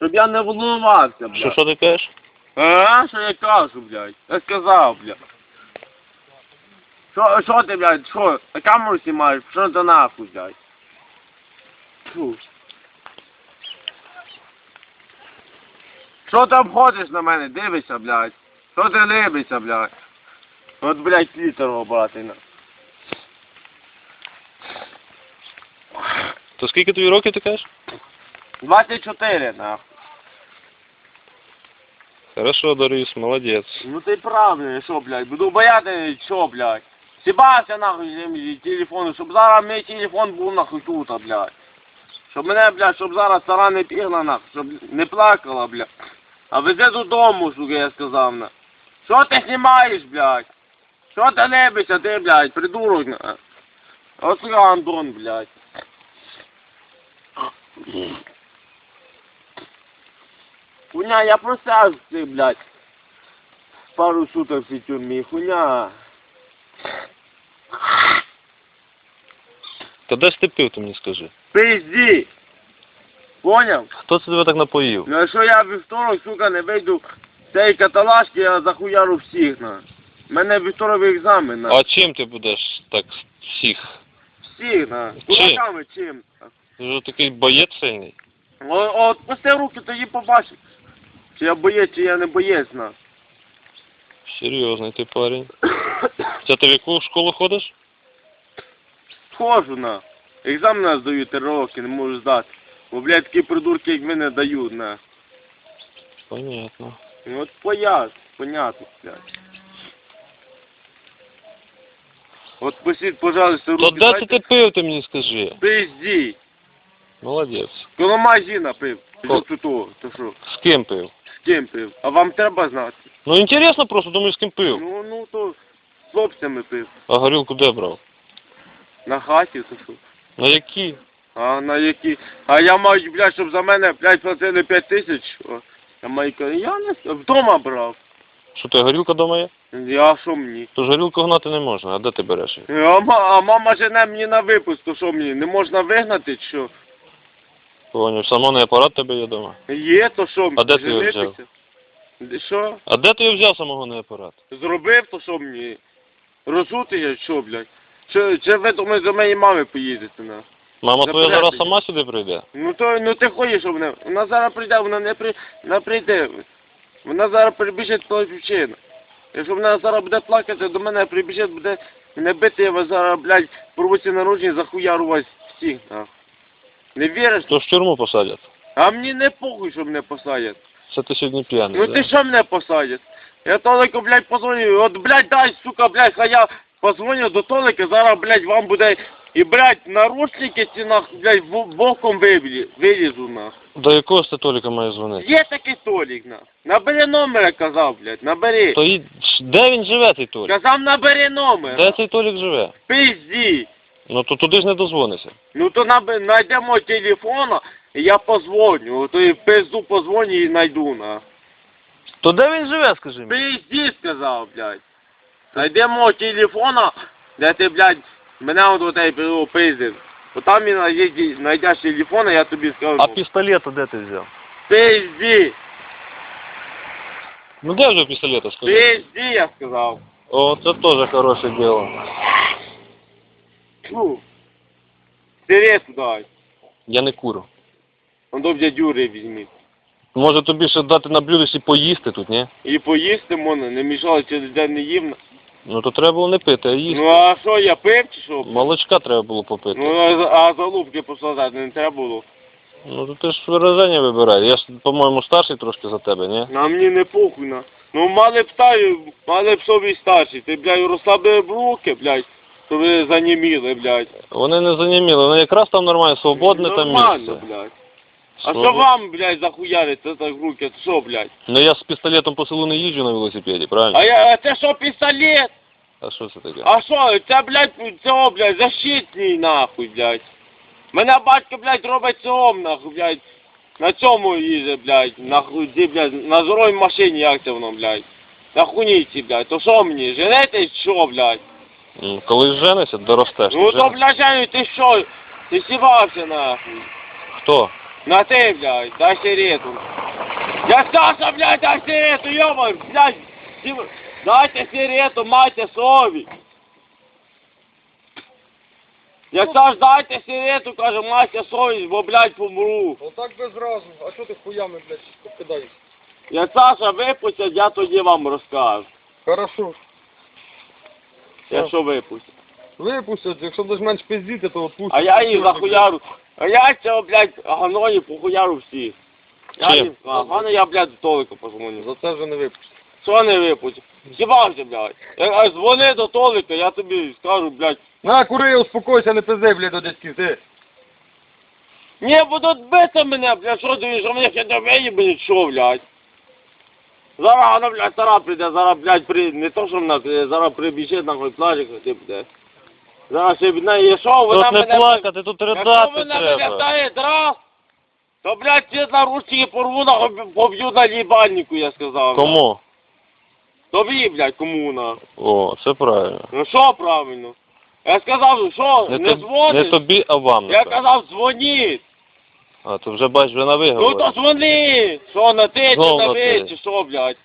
Щоб я не волнувався, блядь. Що, що ти кажеш? А, що я кажу, блядь? Я сказав, блядь. Що, що ти, блядь, що? На камеру знімаєш? Що за нахуй, блядь? Фу. Що там ходиш на мене? Дивишся, блядь. Що ти либишся, блядь? От, блядь, літер обрати на. То скільки тобі років ти кажеш? 24, нахуй. Хорошо, Борис, молодець. Ну ти правильно, що, блядь, буду бояти, що, блядь. Сібався нахуй землі телефону, щоб зараз мій телефон був нахуй тут, блядь. Щоб мене, блядь, щоб зараз стара не пігла нахуй, щоб не плакала, блядь. А везе додому, сука, я сказав на. Що ти знімаєш, блядь? Що ти лебишся, ти, блядь, придурок, на. Ось я Антон, блядь. Хуйня, я просяв ти, блядь. Пару суток в цій тюрмі, хуйня. Та де ж ти пив, ти мені скажи? Пизді! Поняв? Хто це тебе так напоїв? Ну якщо я вівторок, сука, не вийду з цієї каталажки, я захуяру всіх, на. У мене вівторок екзамен, на. А чим ти будеш так всіх? Всіх, на. Кулаками чим? Ти ж такий боєць сильний. О, от пусти руки, тоді побачиш. Чи я боєць, чи я не боєць, на. Серйозний ти парень. Це ти в яку школу ходиш? Схожу, на. Екзамен я здаю три роки, не можу здати. Бо, блядь, такі придурки, як ви не дають, на. Понятно. Ну от пояс, понятно, блядь. От пустіть, пожалуйста, руки. То де це дайте. ти пив, ти мені скажи? Пизді. Молодець. Коло магазина пив. Ко- Що тут, то що? З ким пив? З ким пив? А вам треба знати? Ну інтересно просто, думаю, з ким пив. Ну, ну, то з хлопцями пив. А горілку де брав? На хаті, то що? На які? А на які? А я маю, блядь, щоб за мене, блядь, платили 5 тисяч. О, Я маю, я не вдома брав. Що ти горілка дома є? Я що мені? То ж горілку гнати не можна, а де ти береш її? А, ма- а мама жене мені на випуск, то що мені? Не можна вигнати, чи що? Поняв, самонний апарат тебе є дома. Є, то що? А де ти його взяв? Що? А де ти його взяв самогонний апарат? Зробив, то що мені? Розути я, що, блядь? Чи, чи ви думаєте, до моєї мами поїдете, на? Мама твоя зараз сама сюди прийде? Ну то, ну ти хочеш, щоб вона, вона зараз прийде, вона не при, вона прийде. Вона зараз прибіжить по причину. Якщо вона зараз буде плакати, до мене прибіжить, буде мене бити, я вас зараз, блядь, порвуться народження, захуяру вас всіх, нахуй. Не віриш? То в тюрму посадять. А мені не похуй, що мене посадять. Це ти сьогодні п'яний. Ну да? ти що мене посадять? Я Толику, блядь, позвоню, от, блядь, дай, сука, блядь, хай я позвоню до Толика, зараз, блядь, вам буде, і, блядь, наручники ці, нахуй, блядь, боком вилізу, нахуй. До якого ж ти Толіка має дзвонити? Є такий Толік, нахуй. Набери номер, я казав, блядь, набери. То й... де він живе, цей Толік? Казав, набери номер. Де цей Толік живе? Пизді. Ну то туди ж не дозвонися. Ну то наби, найдемо телефона, і я позвоню, то і пизду позвоню і найду, нахуй. То де він живе, скажи мені? Пизді, сказав, блядь. Найдемо телефона, де ти, блядь, мене от у тебе пиздив. Бо там і знайдеш- знайдеш телефон, я тобі скажу. А пістолета де ти взяв? Пизді, Ну де вже пістолета, скажи? пизді, я сказав. О, це теж хороше діло. Фу. Сирету дай. Я не курю. Он до дядюри візьміть. Може тобі ще дати на блюдесі поїсти тут, ні? І поїсти можна, не мішало через день не їм. Ну то треба було не пити, а їсти. Ну а що, я пив чи що? Молочка треба було попити. Ну а, а залупки посадати не треба було. Ну то ти ж вираження вибирай. Я ж, по-моєму, старший трошки за тебе, ні? На мені не похуй на. Ну мали б стаю, мали б собі старші. Ти, блядь, розслабив руки, блядь, то ви заніміли, блядь. Вони не заніміли, вони якраз там нормально, свободне там Нормально, місце. блядь. А що вам, блядь, захуяриться так руки? Що, блядь? Ну я з пістолетом по селу не їжджу на велосипеді, правильно? А я, а це що, пістолет? А що це таке? А що, це, блядь, цього, блядь, защитний, нахуй, блядь. Мене батько, блядь, робить цього, нахуй, блядь. На цьому їздить, блядь, нахуй, ді, блядь, на здоровій машині, як це воно, блядь. На хуніці, блядь, то що мені, женетесь, що, блядь? Ну, Коли женишся, доростеш. Ну ти то, женишся. блядь, Женю, ти що? Ти сівався, нахуй. Хто? На ты, блядь, дай сигарету. Я Саша, блядь, дай сигарету, ёбай, блядь. Ти- Дайте сигарету, майте совість. Я Саш, дайте сигарету, каже, майте совість, бо, блядь, помру. Отак без разу. А що ти хуями, блядь, кидаєш? Я Саша випустять, я тоді вам розкажу. Хорошо. Якщо випустять. Випустять, якщо будеш менш пиздіти, то отпустять. А я їх захуяру. А я цього, блядь, ганої похуяру всіх. Я Чим? їм ладно, я, блядь, до Толика позвоню. За це вже не випустять. Що не випустять? Хібався, блядь. Я, а дзвони до Толика, я тобі скажу, блядь. На, кури, успокойся, не пизди, блядь, до дядьків, ти. Не будуть бити мене, блядь, що ти, що мене ще не виїбані, що, блядь. Зараз вона, блядь, стара прийде, зараз, блядь, при... не то, що вона, е, зараз прибіжить, нахуй плаче, ти буде. Зараз ще від неї, що, вона Тут не мене... плакати, тут Якщо ридати вона треба. виглядає драв, то, блядь, ці наручники порву, нахуй, поб'ю на лібальнику, я сказав. Кому? Тобі, блядь, кому, на. О, це правильно. Ну що правильно? Я сказав, що, не, Не, тоб- дзвониш? не тобі, а вам. Я напевно. казав, дзвоніть. А, то вже бач, вже на Ну то то дзвони. Що, на ти, чи на на ви, ти. чи що, блядь?